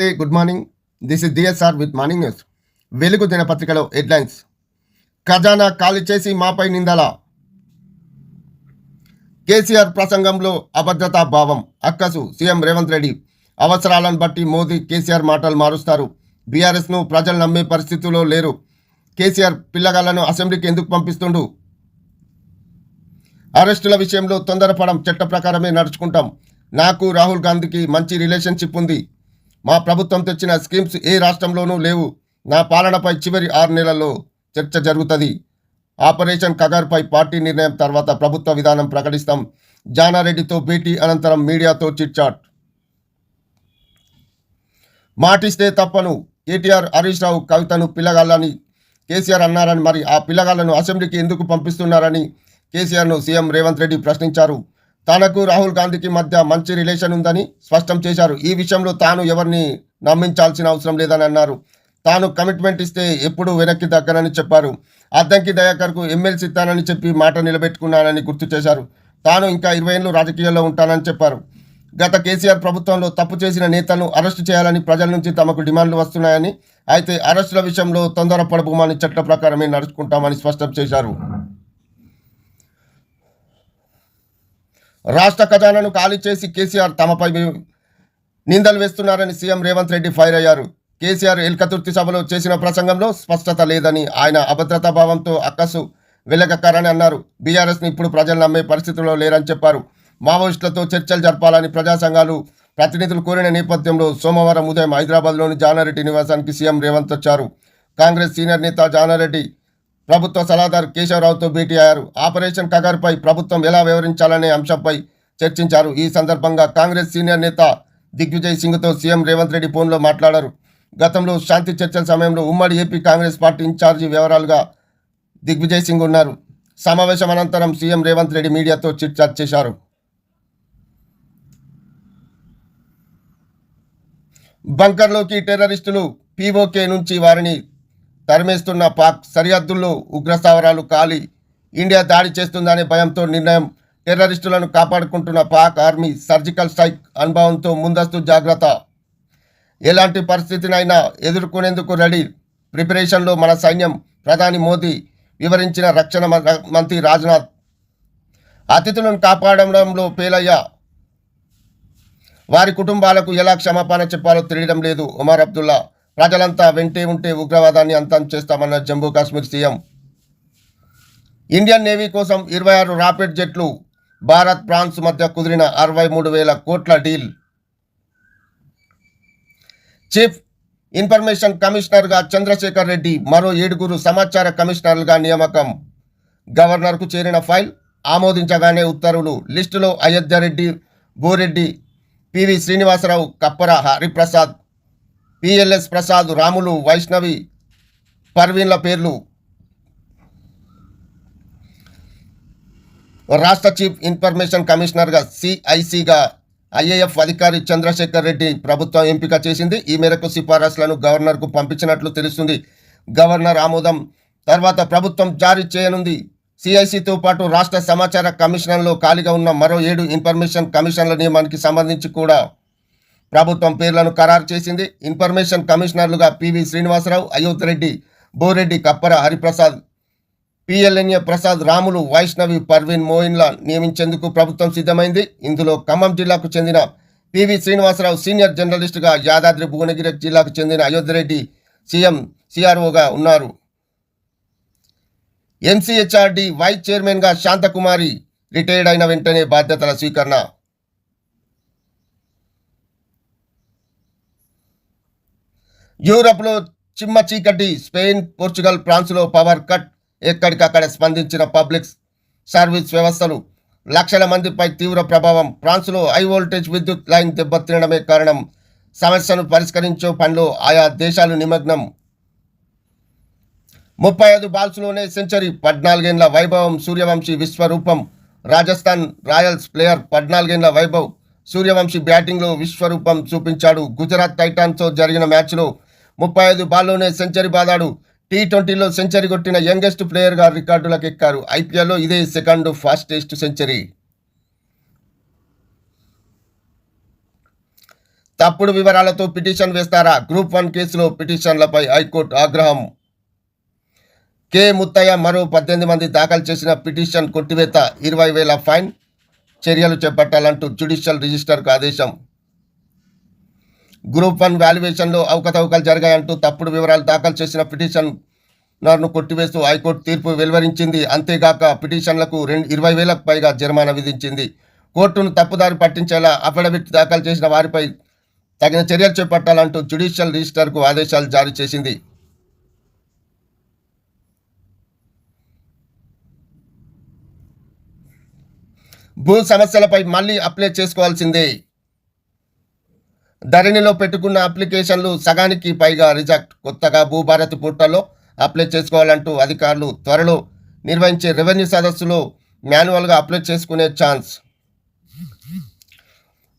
నమస్తే good morning. This is DSR with morning news Velugu దినపత్రికలో headlines. ఖజానా ఖాళీ చేసి మాపై నిందల. కేసీఆర్ ప్రసంగంలో అభద్రతా భావం. అక్కసు సీఎం రేవంత్ రెడ్డి. అవసరాలను బట్టి మోదీ కేసీఆర్ మాటలు మారుస్తారు. బీఆర్ఎస్ను ప్రజలు నమ్మే పరిస్థితుల్లో లేరు. కేసీఆర్ పిల్లగాళ్ళను అసెంబ్లీకి ఎందుకు పంపిస్తుండు? అరెస్టుల విషయంలో తొందరపడం చట్ట ప్రకారమే నడుచుకుంటాం. నాకు రాహుల్ గాంధీకి మంచి రిలేషన్షిప్ ఉంది. మా ప్రభుత్వం తెచ్చిన స్కీమ్స్ ఏ రాష్ట్రంలోనూ లేవు. నా పాలనపై చివరి ఆరు నెలల్లో చర్చ జరుగుతుంది. ఆపరేషన్ కగార్పై పార్టీ నిర్ణయం తర్వాత ప్రభుత్వ విధానం ప్రకటిస్తాం. జానారెడ్డితో భేటీ అనంతరం మీడియాతో చిట్చాట్. మాటిస్తే తప్పను. కేటీఆర్ హరీష్ రావు కవితను పిల్లగాళ్ళని కేసీఆర్ అన్నారని మరి ఆ పిల్లగాళ్ళను అసెంబ్లీకి ఎందుకు పంపిస్తున్నారని కేసీఆర్ను సీఎం రేవంత్ రెడ్డి ప్రశ్నించారు. తనకు రాహుల్ గాంధీకి మధ్య మంచి రిలేషన్ ఉందని స్పష్టం చేశారు. ఈ విషయంలో తాను ఎవరిని నమ్మించాల్సిన అవసరం లేదని అన్నారు. తాను కమిట్మెంట్ ఇస్తే ఎప్పుడు వెనక్కి దక్కనని చెప్పారు. అద్దంకి దయాకర్కు ఎమ్మెల్సీ ఇస్తానని చెప్పి మాట నిలబెట్టుకున్నానని గుర్తు చేశారు. తాను ఇంకా ఇరవై ఏళ్ళు రాజకీయాల్లో ఉంటానని చెప్పారు. గత కేసీఆర్ ప్రభుత్వంలో తప్పు చేసిన నేతలను అరెస్టు చేయాలని ప్రజల నుంచి తమకు డిమాండ్లు వస్తున్నాయని అయితే అరెస్టుల విషయంలో తొందరపడబోమని చట్ట ప్రకారమే నడుచుకుంటామని స్పష్టం చేశారు. రాష్ట్ర ఖజానాను ఖాళీ చేసి కేసీఆర్ తమపై నిందలు వేస్తున్నారని సీఎం రేవంత్ రెడ్డి ఫైర్ అయ్యారు. కేసీఆర్ ఎల్కతుర్తి సభలో చేసిన ప్రసంగంలో స్పష్టత లేదని ఆయన అభద్రతా భావంతో అక్కసు వెలగక్కారని అన్నారు. బీఆర్ఎస్ని ఇప్పుడు ప్రజలు నమ్మే పరిస్థితుల్లో లేరని చెప్పారు. మావోయిస్టులతో చర్చలు జరపాలని ప్రజా సంఘాలు ప్రతినిధులు కోరిన నేపథ్యంలో సోమవారం ఉదయం హైదరాబాద్లోని జానారెడ్డి నివాసానికి సీఎం రేవంత్ వచ్చారు. కాంగ్రెస్ సీనియర్ నేత జానారెడ్డి ప్రభుత్వ సలహాదారు కేశవరావుతో భేటీ అయ్యారు. ఆపరేషన్ కగార్పై ప్రభుత్వం ఎలా వివరించాలనే అంశంపై చర్చించారు. ఈ సందర్భంగా కాంగ్రెస్ సీనియర్ నేత దిగ్విజయ్ సింగ్తో సీఎం రేవంత్ రెడ్డి ఫోన్లో మాట్లాడారు. గతంలో శాంతి చర్చల సమయంలో ఉమ్మడి ఏపీ కాంగ్రెస్ పార్టీ ఇన్ఛార్జి వివరాలుగా దిగ్విజయ్ సింగ్ ఉన్నారు. సమావేశం అనంతరం సీఎం రేవంత్ రెడ్డి మీడియాతో చిట్చాట్ చేశారు. బంకర్లోకి టెర్రరిస్టులు పీఓకే నుంచి వారిని తరిమేస్తున్న పాక్ సరిహద్దుల్లో ఉగ్రస్థావరాలు కాలి ఇండియా దాడి చేస్తుందనే భయంతో నిర్ణయం టెర్రరిస్టులను కాపాడుకుంటున్న పాక్ ఆర్మీ సర్జికల్ స్ట్రైక్ అనుభవంతో ముందస్తు జాగ్రత్త. ఎలాంటి పరిస్థితినైనా ఎదుర్కొనేందుకు రెడీ. ప్రిపరేషన్లో మన సైన్యం ప్రధాని మోదీ వివరించిన రక్షణ మ- మంత్రి రాజ్నాథ్. అతిథులను కాపాడడంలో పేలయ్య వారి కుటుంబాలకు ఎలా క్షమాపణ చెప్పాలో తెలియడం లేదు ఉమర్ అబ్దుల్లా. ప్రజలంతా వెంటే ఉంటే ఉగ్రవాదాన్ని అంతం చేస్తామన్న Jammu Kashmir CM. Indian navy కోసం ఇరవై ఆరు రాపిడ్ జెట్లు భారత్ ఫ్రాన్స్ మధ్య కుదిరిన అరవై మూడు వేల కోట్ల డీల్. చీఫ్ ఇన్ఫర్మేషన్ కమిషనర్గా చంద్రశేఖర్ రెడ్డి మరో ఏడుగురు సమాచార కమిషనర్లుగా నియామకం. గవర్నర్కు చేరిన ఫైల్ ఆమోదించగానే ఉత్తర్వులు లిస్టులో అయోధ్య రెడ్డి బోరెడ్డి పివి శ్రీనివాసరావు కప్పర హరిప్రసాద్ పిఎల్ఎస్ ప్రసాద్ రాములు వైష్ణవి పర్వీన్ల పేర్లు. రాష్ట్ర చీఫ్ ఇన్ఫర్మేషన్ కమిషనర్గా సిఐసిగా ఐఏఎఫ్ అధికారి చంద్రశేఖర్ రెడ్డి ప్రభుత్వం ఎంపిక చేసింది. ఈ మేరకు సిఫారసులను గవర్నర్కు పంపించినట్లు తెలుస్తుంది. గవర్నర్ ఆమోదం తర్వాత ప్రభుత్వం జారీ చేయనుంది. సిఐసితో పాటు రాష్ట్ర సమాచార కమిషనర్లో ఖాళీగా ఉన్న మరో ఏడు ఇన్ఫర్మేషన్ కమిషన్ల నియమానికి సంబంధించి కూడా ప్రభుత్వం పేర్లను ఖరారు చేసింది. ఇన్ఫర్మేషన్ కమిషనర్లుగా పివి శ్రీనివాసరావు అయోధ్య రెడ్డి బోరెడ్డి కప్పర హరిప్రసాద్ పిఎల్ఎన్ఏ ప్రసాద్ రాములు వైష్ణవి పర్వీన్ మోయిన్ల నియమించేందుకు ప్రభుత్వం సిద్ధమైంది. ఇందులో ఖమ్మం జిల్లాకు చెందిన పివి శ్రీనివాసరావు సీనియర్ జర్నలిస్టుగా యాదాద్రి భువనగిరి జిల్లాకు చెందిన అయోధ్యరెడ్డి సీఎం సిఆర్ఓగా ఉన్నారు. ఎంసీహెచ్ఆర్డి వైస్ చైర్మన్గా శాంతకుమారి రిటైర్డ్ అయిన వెంటనే బాధ్యతల స్వీకరణ యూరప్లో చిమ్మ చీకటి స్పెయిన్ పోర్చుగల్ ఫ్రాన్స్లో పవర్ కట్ ఎక్కడికక్కడ స్పందించిన పబ్లిక్ సర్వీస్ వ్యవస్థలు. లక్షల మందిపై తీవ్ర ప్రభావం. ఫ్రాన్స్లో హై వోల్టేజ్ విద్యుత్ లైన్ దెబ్బతినడమే కారణం. సమస్యను పరిష్కరించే పనిలో ఆయా దేశాలు నిమగ్నం. ముప్పై ఐదు బాల్స్లోనే సెంచరీ. పద్నాలుగేండ్ల వైభవం సూర్యవంశీ విశ్వరూపం. రాజస్థాన్ రాయల్స్ ప్లేయర్ పద్నాలుగేండ్ల వైభవ్ సూర్యవంశీ బ్యాటింగ్లో విశ్వరూపం చూపించాడు. గుజరాత్ టైటాన్స్తో జరిగిన మ్యాచ్లో ముప్పై ఐదు బాల్లోనే సెంచరీ బాదాడు. టీ ట్వంటీలో సెంచరీ కొట్టిన యంగెస్ట్ ప్లేయర్గా రికార్డులకు ఎక్కారు. ఐపీఎల్లో ఇదే సెకండ్ ఫాస్టెస్ట్ సెంచరీ. తప్పుడు వివరాలతో పిటిషన్ వేస్తారా? గ్రూప్ వన్ కేసులో పిటిషన్లపై హైకోర్టు ఆగ్రహం. కె ముత్తయ్య మరో పద్దెనిమిది మంది దాఖలు చేసిన పిటిషన్ కొట్టివేత. ఇరవై వేల ఫైన్ చర్యలు చేపట్టాలంటూ జ్యుడిషియల్ రిజిస్టర్కు ఆదేశం. గ్రూప్ వన్ వాల్యుయేషన్లో అవకతవకలు జరిగాయంటూ తప్పుడు వివరాలు దాఖలు చేసిన పిటిషన్ కొట్టివేస్తూ హైకోర్టు తీర్పు వెలువరించింది. అంతేగాక పిటిషన్లకు రెండు ఇరవై వేలకు పైగా జరిమానా విధించింది. కోర్టును తప్పుదారి పట్టించేలా అఫిడవిట్ దాఖలు చేసిన వారిపై తగిన చర్యలు చేపట్టాలంటూ జ్యుడిషియల్ రిజిస్టర్కు ఆదేశాలు జారీ చేసింది. భూ సమస్యలపై మళ్ళీ అప్లై చేసుకోవాల్సిందే. ధరణిలో పెట్టుకున్న అప్లికేషన్లు సగానికి పైగా రిజెక్ట్. కొత్తగా భూభారతి పోర్టల్లో అప్లై చేసుకోవాలంటూ అధికారులు త్వరలో నిర్వహించే రెవెన్యూ సదస్సులో మాన్యువల్గా అప్లై చేసుకునే ఛాన్స్.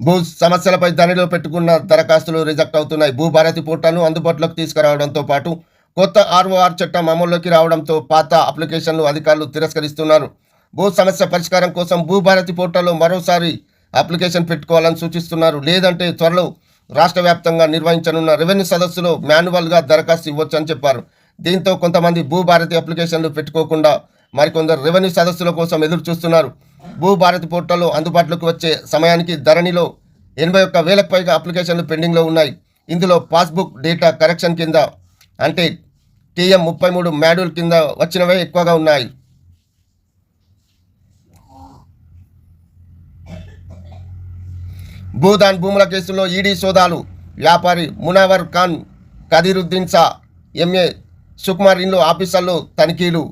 భూ సమస్యలపై ధరణిలో పెట్టుకున్న దరఖాస్తులు రిజెక్ట్ అవుతున్నాయి. భూభారతి పోర్టల్ను అందుబాటులోకి తీసుకురావడంతో పాటు కొత్త ఆర్ఓఆర్ చట్టం అమల్లోకి రావడంతో పాత అప్లికేషన్లు అధికారులు తిరస్కరిస్తున్నారు. భూ సమస్య పరిష్కారం కోసం భూభారతి పోర్టల్లో మరోసారి అప్లికేషన్ పెట్టుకోవాలని సూచిస్తున్నారు. లేదంటే త్వరలో రాష్ట్ర వ్యాప్తంగా నిర్వహించనున్న రెవెన్యూ సదస్సులో మాన్యువల్గా దరఖాస్తు ఇవ్వొచ్చని చెప్పారు. దీంతో కొంతమంది భూభారతి అప్లికేషన్లు పెట్టుకోకుండా మరికొందరు రెవెన్యూ సదస్సుల కోసం ఎదురు చూస్తున్నారు భూభారతి పోర్టల్లో అందుబాటులోకి వచ్చే సమయానికి ధరణిలో ఎనభై ఒక్క వేలకు పైగా అప్లికేషన్లు పెండింగ్లో ఉన్నాయి. ఇందులో పాస్బుక్ డేటా కరెక్షన్ కింద అంటే టీఎం ముప్పై మూడు మాడ్యూల్ కింద వచ్చినవే ఎక్కువగా ఉన్నాయి. భూదాన్ భూముల కేసులో ఈడీ సోదాలు. వ్యాపారి మునావర్ ఖాన్ కదీరుద్దీన్ షా ఎంఏ సుకుమార్ ఇండ్లు ఆఫీసర్లు తనిఖీలు.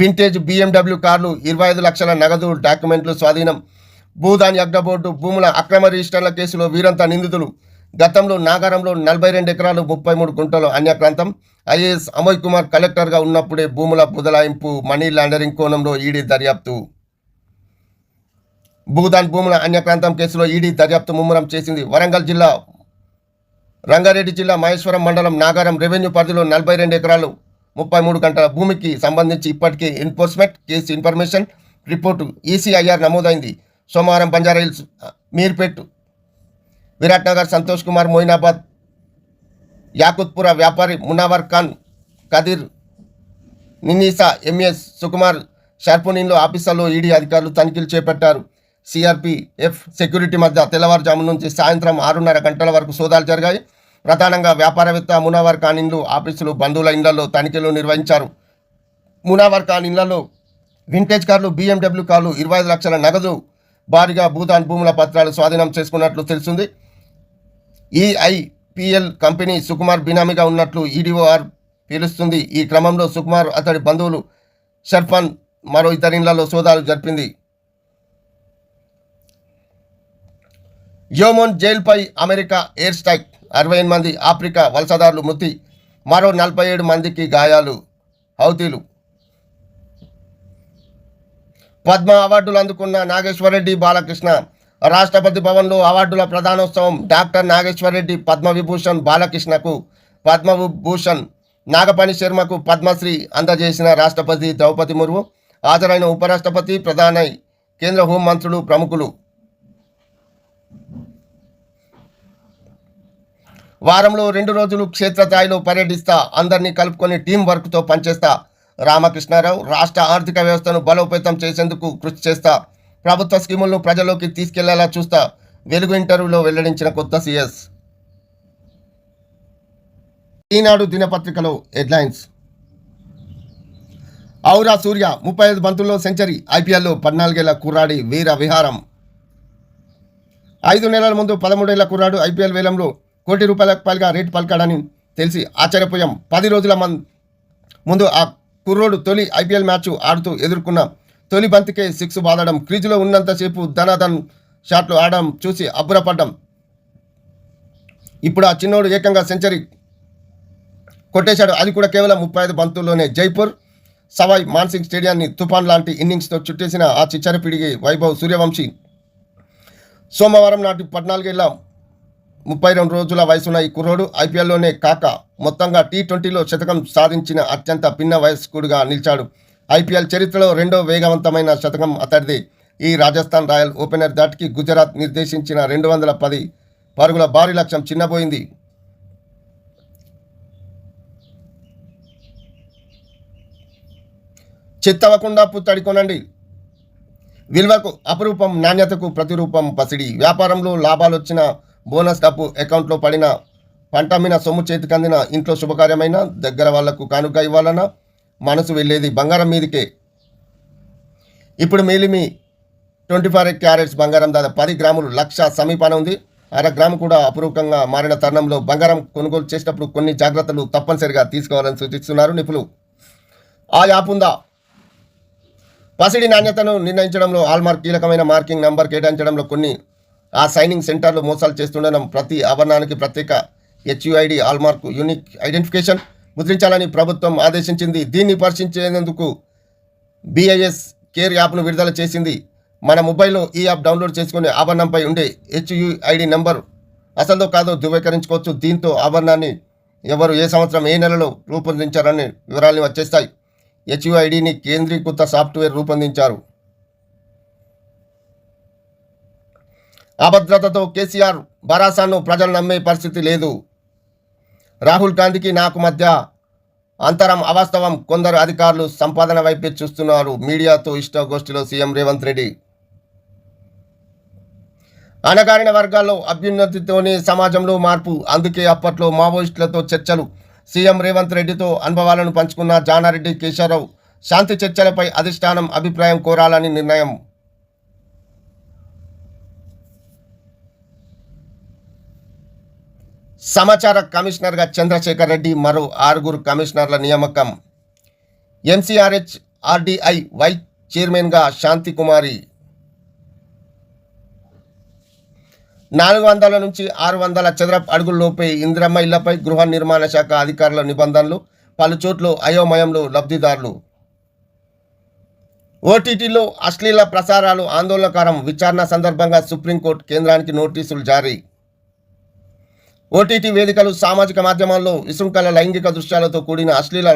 వింటేజ్ బీఎండబ్ల్యూ కార్లు ఇరవై ఐదు లక్షల నగదు డాక్యుమెంట్లు స్వాధీనం. భూదాన్ యజ్ఞ బోర్డు భూముల అక్రమ రిజిస్టర్ల కేసులో వీరంతా నిందితులు. గతంలో నాగారంలో నలభై రెండు ఎకరాలు ముప్పై మూడు గుంటలు అన్యక్రాంతం. ఐఏఎస్ అమోయ్ కుమార్ కలెక్టర్గా ఉన్నప్పుడే భూముల బుదలాయింపు మనీ లాండరింగ్ కోణంలో ఈడీ దర్యాప్తు. భూదాన్ భూముల అన్య ప్రాంతం కేసులో ఈడీ దర్యాప్తు ముమ్మరం చేసింది. వరంగల్ జిల్లా రంగారెడ్డి జిల్లా మహేశ్వరం మండలం నాగారం రెవెన్యూ పరిధిలో నలభై రెండు ఎకరాలు ముప్పై మూడు గంటల భూమికి సంబంధించి ఇప్పటికే enforcement case information report ECIR నమోదైంది. సోమవారం బంజారాహిల్స్ మీర్పేట్ విరాట్ నగర్ సంతోష్ కుమార్ మొయినాబాద్ యాకుత్పుర వ్యాపారి మునావర్ ఖాన్ కదీర్ నినీసా ఎంఎస్ సుకుమార్ షర్పునీన్లో ఆఫీసర్లో ఈడీ అధికారులు తనిఖీలు చేపట్టారు. సిఆర్పిఎఫ్ సెక్యూరిటీ మధ్య తెల్లవారుజాము నుంచి సాయంత్రం ఆరున్నర గంటల వరకు సోదాలు జరిగాయి. ప్రధానంగా వ్యాపారవేత్త మునావర్ ఖాన్ ఇండ్లు ఆఫీసులు బంధువుల ఇండ్లలో తనిఖీలు నిర్వహించారు. మునావర్ ఖాన్ ఇండ్లలో వింటేజ్ కార్లు బీఎండబ్ల్యూ కార్లు ఇరవై ఐదు లక్షల నగదు భారీగా భూదాన్ భూముల పత్రాలు స్వాధీనం చేసుకున్నట్లు తెలిసింది. ఈఐపిఎల్ కంపెనీ సుకుమార్ బినామీగా ఉన్నట్లు ఈడీఓఆర్ పిలుస్తుంది. ఈ క్రమంలో సుకుమార్ అతడి బంధువులు షర్ఫన్ మరో ఇతర ఇండ్లలో సోదాలు జరిపింది. యోమోన్ జైలుపై అమెరికా ఎయిర్ స్ట్రైక్. అరవై మంది ఆఫ్రికా వలసదారులు మృతి. మరో నలభై ఏడు మందికి గాయాలు. హౌతీలు పద్మ అవార్డులు అందుకున్న నాగేశ్వరరెడ్డి బాలకృష్ణ. రాష్ట్రపతి భవన్లో అవార్డుల ప్రధానోత్సవం డాక్టర్ నాగేశ్వరరెడ్డి పద్మవిభూషణ్ బాలకృష్ణకు పద్మభూషణ్ నాగపణి శర్మకు పద్మశ్రీ అందజేసిన రాష్ట్రపతి ద్రౌపది ముర్ము. హాజరైన ఉపరాష్ట్రపతి ప్రధాని కేంద్ర హోంమంత్రులు ప్రముఖులు. వారంలో రెండు రోజులు క్షేత్రస్థాయిలో పర్యటిస్తా అందరినీ కలుపుకొని టీం వర్క్తో పనిచేస్తా. రామకృష్ణారావు రాష్ట్ర ఆర్థిక వ్యవస్థను బలోపేతం చేసేందుకు కృషి చేస్తా. ప్రభుత్వ స్కీములను ప్రజల్లోకి తీసుకెళ్ళేలా చూస్తా. వెలుగు ఇంటర్వ్యూలో వెల్లడించిన కొత్త సీఎస్. ఈనాడు దినపత్రికలో హెడ్లైన్స్. ఔరా సూర్య ముప్పై ఐదు బంతుల్లో సెంచరీ ఐపీఎల్లో పద్నాలుగేళ్ళ కుర్రాడి వీర విహారం. ఐదు నెలల ముందు పదమూడేళ్ళ కుర్రాడు ఐపీఎల్ వేలంలో కోటి రూపాయలకు పైగా రేటు పలికాడని తెలిసి ఆశ్చర్యపోయాం. పది రోజుల ముందు ఆ కుర్రోడు తొలి ఐపీఎల్ మ్యాచ్ ఆడుతూ ఎదుర్కొన్న తొలి బంతికే సిక్స్ బాదడం. క్రీజులో ఉన్నంతసేపు ధనాధన్ షాట్లు ఆడడం చూసి అబ్బురపడ్డం. ఇప్పుడు ఆ చిన్నోడు ఏకంగా సెంచరీ కొట్టేశాడు. అది కూడా కేవలం ముప్పై ఐదు బంతుల్లోనే. జైపూర్ సవాయ్ మాన్సింగ్ స్టేడియాన్ని తుఫాన్ లాంటి ఇన్నింగ్స్తో చుట్టేసిన ఆ చిచ్చరపిడిగి వైభవ్ సూర్యవంశీ సోమవారం నాటి పద్నాలుగేళ్ళ ముప్పై రెండు రోజుల వయసున్న ఈ కుర్రోడు ఐపీఎల్లోనే కాక మొత్తంగా టీ ట్వంటీలో శతకం సాధించిన అత్యంత భిన్న వయస్కుడిగా నిలిచాడు. ఐపీఎల్ చరిత్రలో రెండో వేగవంతమైన శతకం అతడిది. ఈ రాజస్థాన్ రాయల్ ఓపెనర్ దాటికి గుజరాత్ నిర్దేశించిన రెండు వందల పది పరుగుల భారీ లక్ష్యం చిన్నపోయింది చిత్తవకుండా పుత్తడి కొనండి విలువకు అపురూపం నాణ్యతకు ప్రతిరూపం పసిడి. వ్యాపారంలో లాభాలు వచ్చిన బోనస్ డబ్బు అకౌంట్లో పడిన పంటమ్మిన సొమ్ము చేతికందిన ఇంట్లో శుభకార్యమైన దగ్గర వాళ్ళకు కానుక ఇవ్వాలన్నా మనసు వెళ్ళేది బంగారం మీదకే. ఇప్పుడు మేలిమి ట్వంటీ ఫోర్ క్యారెట్స్ బంగారం దాదాపు పది గ్రాములు లక్ష సమీపాన ఉంది. అర గ్రాము కూడా అపురూపంగా మారిన తరుణంలో బంగారం కొనుగోలు చేసినప్పుడు కొన్ని జాగ్రత్తలు తప్పనిసరిగా తీసుకోవాలని సూచిస్తున్నారు నిపుణులు. ఆ యాప్ ఉందా? పసిడి నాణ్యతను నిర్ణయించడంలో హాల్మార్క్ కీలకమైన మార్కింగ్ నంబర్ కేటాయించడంలో కొన్ని ఆ సైనింగ్ సెంటర్లు మోసాలు చేస్తుండడం ప్రతి ఆభరణానికి ప్రత్యేక హెచ్యుఐడి హాల్మార్క్ యూనిక్ ఐడెంటిఫికేషన్ ముద్రించాలని ప్రభుత్వం ఆదేశించింది. దీన్ని పరిశీలించేందుకు బీఐఎస్ కేర్ యాప్ను విడుదల చేసింది. మన మొబైల్లో ఈ యాప్ డౌన్లోడ్ చేసుకుని ఆభరణంపై ఉండే హెచ్యుఐడి నెంబర్ అసలు కాదో ధృవీకరించుకోవచ్చు. దీంతో ఆభరణాన్ని ఎవరు ఏ సంవత్సరం ఏ నెలలో రూపొందించారని వివరాలు వచ్చేస్తాయి. హెచ్యుఐడిని కేంద్రీకృత సాఫ్ట్వేర్ రూపొందించారు. అభద్రతతో కేసీఆర్ భరాసాను ప్రజలు నమ్మే పరిస్థితి లేదు. రాహుల్ గాంధీకి నాకు మధ్య అంతరం అవాస్తవం. కొందరు అధికారులు సంపాదన వైపే చూస్తున్నారు. మీడియాతో ఇష్టగోష్ఠిలో సీఎం రేవంత్ రెడ్డి. అణగారిన వర్గాల్లో అభ్యున్నతితోనే సమాజంలో మార్పు. అందుకే అప్పట్లో మావోయిస్టులతో చర్చలు సీఎం రేవంత్ రెడ్డితో అనుభవాలను పంచుకున్న జానారెడ్డి కేశవరావు శాంతి చర్చలపై అధిష్టానం అభిప్రాయం కోరాలని నిర్ణయం. సమాచార కమిషనర్గా చంద్రశేఖర్ రెడ్డి మరో ఆరుగురు కమిషనర్ల నియామకం. ఎంసీఆర్హెచ్ ఆర్డీఐ వైస్ చైర్మన్గా శాంతి కుమారి నాలుగు వందల నుంచి ఆరు వందల చదరపు అడుగుల్లోపే ఇంద్రమ్మ ఇళ్ళపై గృహ నిర్మాణ శాఖ అధికారుల నిబంధనలు పలు చోట్ల అయోమయంలో లబ్ధిదారులు. ఓటీటీలో అశ్లీల ప్రసారాలు ఆందోళనకరం విచారణ సందర్భంగా సుప్రీంకోర్టు కేంద్రానికి నోటీసులు జారీ. ఓటీటీ వేదికలు సామాజిక మాధ్యమాల్లో విశృంఖల లైంగిక దృశ్యాలతో కూడిన అశ్లీల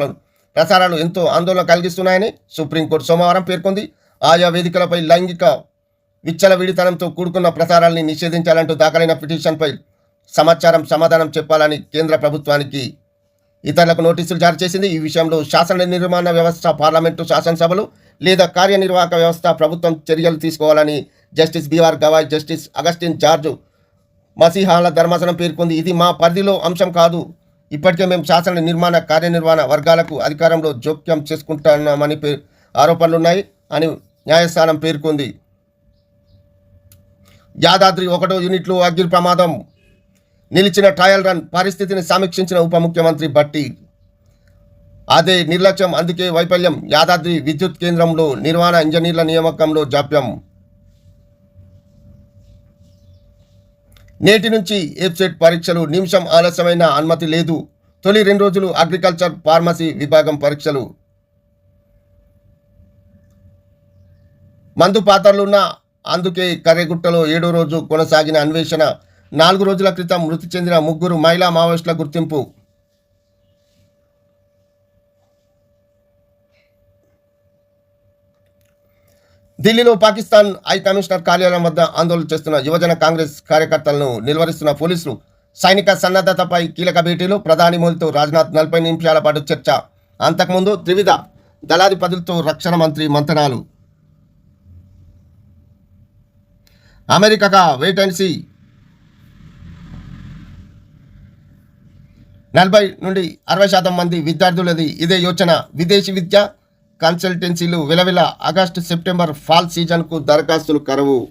ప్రసారాలు ఎంతో ఆందోళన కలిగిస్తున్నాయని సుప్రీంకోర్టు సోమవారం పేర్కొంది. ఆయా వేదికలపై లైంగిక విచ్చలవిడితనంతో కూడుకున్న ప్రసారాల్ని నిషేధించాలంటూ దాఖలైన పిటిషన్పై సమాచారం సమాధానం చెప్పాలని కేంద్ర ప్రభుత్వానికి ఇతరులకు నోటీసులు జారీ చేసింది. ఈ విషయంలో శాసన నిర్మాణ వ్యవస్థ పార్లమెంటు శాసనసభలు లేదా కార్యనిర్వాహక వ్యవస్థ ప్రభుత్వం చర్యలు తీసుకోవాలని justice BR Gavai justice Augustine George మసీహాల ధర్మాసనం పేర్కొంది. ఇది మా పరిధిలో అంశం కాదు. ఇప్పటికే మేము శాసన నిర్మాణ కార్యనిర్వహణ వర్గాలకు అధికారంలో జోక్యం చేసుకుంటున్నామని ఆరోపణలున్నాయి అని న్యాయస్థానం పేర్కొంది. యాదాద్రి ఒకటో యూనిట్లు అగ్ని ప్రమాదం. నిలిచిన ట్రయల్ రన్ పరిస్థితిని సమీక్షించిన ఉప ముఖ్యమంత్రి బట్టి అదే నిర్లక్ష్యం అందుకే వైఫల్యం. యాదాద్రి విద్యుత్ కేంద్రంలో నిర్మాణ ఇంజనీర్ల నియామకంలో జాప్యం. నేటి నుంచి వెబ్సైట్ పరీక్షలు నిమిషం ఆలస్యమైన అనుమతి లేదు. తొలి రెండు రోజులు అగ్రికల్చర్ ఫార్మసీ విభాగం పరీక్షలు. మందు పాత్రలున్న అందుకే కర్రెగుట్టలో ఏడో రోజు కొనసాగిన అన్వేషణ. నాలుగు రోజుల క్రితం మృతి చెందిన ముగ్గురు మహిళా మావోయిస్టుల గుర్తింపు. ఢిల్లీలో పాకిస్తాన్ హై కమిషనర్ కార్యాలయం వద్ద ఆందోళన చేస్తున్న యువజన కాంగ్రెస్ కార్యకర్తలను నిలువరిస్తున్న పోలీసులు సైనిక సన్నద్ధతపై కీలక భేటీలో ప్రధాని మోదీతో రాజ్నాథ్ నలభై నిమిషాల పాటు చర్చ. అంతకుముందు త్రివిధ దళాధిపతులతో రక్షణ మంత్రి మంతనాలు. అమెరికాగా వెయిట్ అండ్ సీ నలభై నుండి అరవై శాతం మంది విద్యార్థులది ఇదే యోచన. విదేశీ విద్య కన్సల్టెన్సీలు విలవిల ఆగస్టు సెప్టెంబర్ ఫాల్ సీజన్కు దరఖాస్తులు కరువు.